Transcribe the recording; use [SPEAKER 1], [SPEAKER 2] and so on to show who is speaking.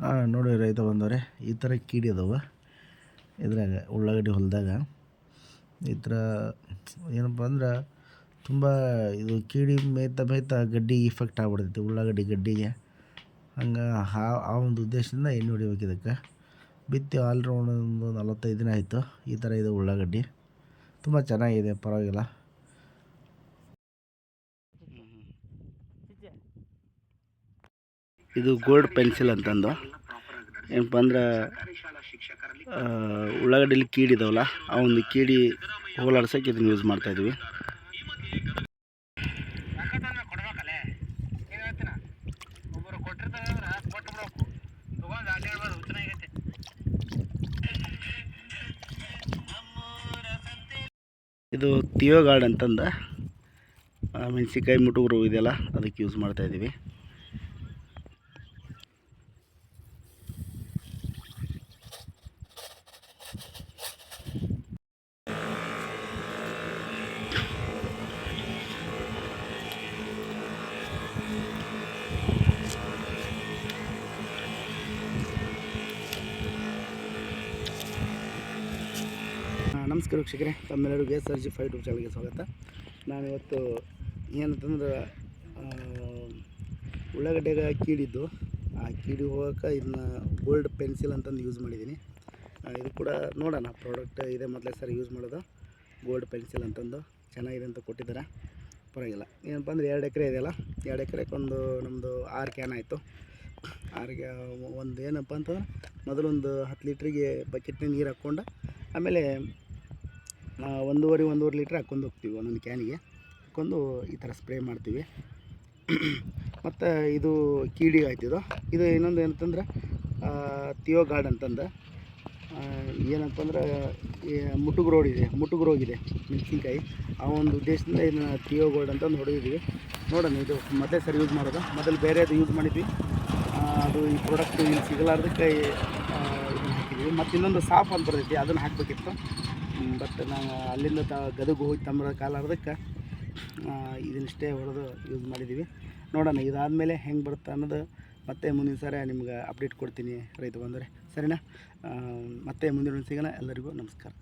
[SPEAKER 1] ಹಾಂ ನೋಡಿ ರೈತ ಬಂದವ್ರೆ, ಈ ಥರ ಕೀಡಿ ಅದಾವ. ಇದ್ರಾಗ, ಉಳ್ಳಾಗಡ್ಡಿ ಹೊಲದಾಗ. ಈ ಥರ ಏನಪ್ಪ ಅಂದ್ರೆ ತುಂಬ ಇದು ಕೀಡಿ ಮೇಯ್ತಾ ಮೇಯ್ತಾ ಗಡ್ಡಿ ಇಫೆಕ್ಟ್ ಆಗ್ಬಿಡ್ತೈತಿ ಉಳ್ಳಾಗಡ್ಡಿ ಗಡ್ಡಿಗೆ. ಹಂಗೆ ಆ ಆ ಒಂದು ಉದ್ದೇಶದಿಂದ ಎಣ್ಣೆ ಹೊಡಿಬೇಕು ಇದಕ್ಕೆ. ಬಿತ್ತಿ ಆಲ್ರೌಂಡ್ ಒಂದು ನಲವತ್ತೈದು ದಿನ ಆಯಿತು, ಈ ಥರ ಇದೆ ಉಳ್ಳಾಗಡ್ಡಿ. ತುಂಬ ಚೆನ್ನಾಗಿದೆ, ಪರವಾಗಿಲ್ಲ. ಇದು ಗೋಲ್ಡ್ ಪೆನ್ಸಿಲ್ ಅಂತಂದು. ಏನಪ್ಪ ಅಂದ್ರೆ ಉಳ್ಳಾಗಡ್ಡಿಲಿ ಕೀಡಿ ಇದಾವಲ್ಲ ಆ ಒಂದು ಕೀಡಿ ಹೋಲಾಡ್ಸೋಕೆ ಇದನ್ನು ಯೂಸ್ ಮಾಡ್ತಾಯಿದ್ವಿ ಇದು ತಿಯೋ ಗಾರ್ಡ್ ಅಂತಂದ. ಆ, ಮೆಣಸಿನ್ಕಾಯಿ ಮುಟುಗರು ಇದೆಯಲ್ಲ ಅದಕ್ಕೆ ಯೂಸ್ ಮಾಡ್ತಾಯಿದ್ದೀವಿ ನಮಸ್ಕಾರ ವೀಕ್ಷಕರೇ. ತಮ್ಮೆಲ್ಲರಿಗೂ S R G five tube ಚಾನಲ್ಗೆ ಸ್ವಾಗತ. ನಾನಿವತ್ತು ಏನಂತಂದ್ರೆ ಉಳ್ಳಾಗಡ್ಡೆಗೆ ಕೀಡಿದ್ದು ಆ ಕೀಡಿ ಹೋಗೋಕೆ ಇದನ್ನ ಗೋಲ್ಡ್ ಪೆನ್ಸಿಲ್ ಅಂತಂದು ಯೂಸ್ ಮಾಡಿದ್ದೀನಿ. ಇದು ಕೂಡ ನೋಡೋಣ, ಪ್ರಾಡಕ್ಟ್ ಇದೆ ಮೊದಲೇ ಸರ್ ಯೂಸ್ ಮಾಡೋದು. ಗೋಲ್ಡ್ ಪೆನ್ಸಿಲ್ ಅಂತಂದು. ಚೆನ್ನಾಗಿದೆ ಅಂತ ಕೊಟ್ಟಿದ್ದಾರೆ. ಪರವಾಗಿಲ್ಲ. ಏನಪ್ಪ ಅಂದರೆ ಎರಡು ಎಕರೆ ಇದೆಯಲ್ಲ ಎರಡು ಎಕರೆಗೆ ಒಂದು ನಮ್ಮದು ಆರು ಕ್ಯಾನ್ ಆಯಿತು. ಆರಿಗೆ ಒಂದು ಏನಪ್ಪ ಅಂತಂದ್ರೆ, ಮೊದಲೊಂದು ಹತ್ತು ಲೀಟ್ರಿಗೆ ಬಕೆಟ್ನ ನೀರು ಹಾಕ್ಕೊಂಡು ಆಮೇಲೆ ಒಂದೂವರೆ ಒಂದೂವರೆ ಲೀಟ್ರ್ ಹಾಕ್ಕೊಂಡು ಹೋಗ್ತೀವಿ. ಒಂದೊಂದು ಕ್ಯಾನಿಗೆ. ಹಾಕ್ಕೊಂಡು ಈ ಥರ ಸ್ಪ್ರೇ ಮಾಡ್ತೀವಿ. ಮತ್ತು ಇದು ಕೀಡಿ ಆಯ್ತು ಇದು. ಇನ್ನೊಂದು ಏನಂತಂದ್ರೆ ತಿಯೋ ಗಾರ್ಡ್ ಅಂತಂದು. ಏನಂತಂದ್ರೆ ಮುಟುಗು ರೋಡ್ ಇದೆ. ಮುಟುಗು ರೋಗಿದೆ ಮೆಣಸಿನ್ಕಾಯಿ. ಆ ಒಂದು ಉದ್ದೇಶದಿಂದ ಇದನ್ನ ತಿಯೋ ಗೋಲ್ಡ್ ಅಂತಂದು ನೋಡೋಣ, ಇದು ಮೊದಲೇ ಸರಿ ಯೂಸ್ ಮಾಡೋದು? ಮೊದಲು ಬೇರೆದು ಯೂಸ್ ಮಾಡಿದ್ವಿ. ಅದು ಈ ಪ್ರಾಡಕ್ಟ್ ಇಲ್ಲಿ ಸಿಗಲಾರ್ದಕ್ಕೆ ಹಾಕಿದ್ವಿ ಮತ್ತು ಇನ್ನೊಂದು ಸಾಫ್ ಅಂತ ಬರ್ತೈತಿ, ಅದನ್ನು ಹಾಕಬೇಕಿತ್ತು. ಬಟ್ ನಾವು ಅಲ್ಲಿಂದ ತ, ಗದಗ ಹೋಗಿ ತಮ್ಮ ಕಾಲಾರ್ದಕ್ಕೆ ಇದನ್ನಿಷ್ಟೇ ಹೊಡೆದು ಯೂಸ್ ಮಾಡಿದ್ದೀವಿ ನೋಡೋಣ, ಇದಾದಮೇಲೆ ಹೆಂಗೆ ಬರುತ್ತೆ ಅನ್ನೋದು ಮತ್ತೆ ಮುಂದಿನ ಸಾರಿ ನಿಮ್ಗೆ ಅಪ್ಡೇಟ್ ಕೊಡ್ತೀನಿ ರೈತ ಬಂದರೆ. ಸರಿನಾ? ಮತ್ತೆ ಮುಂದಿನ ಸಿಗೋಣ. ಎಲ್ಲರಿಗೂ ನಮಸ್ಕಾರ.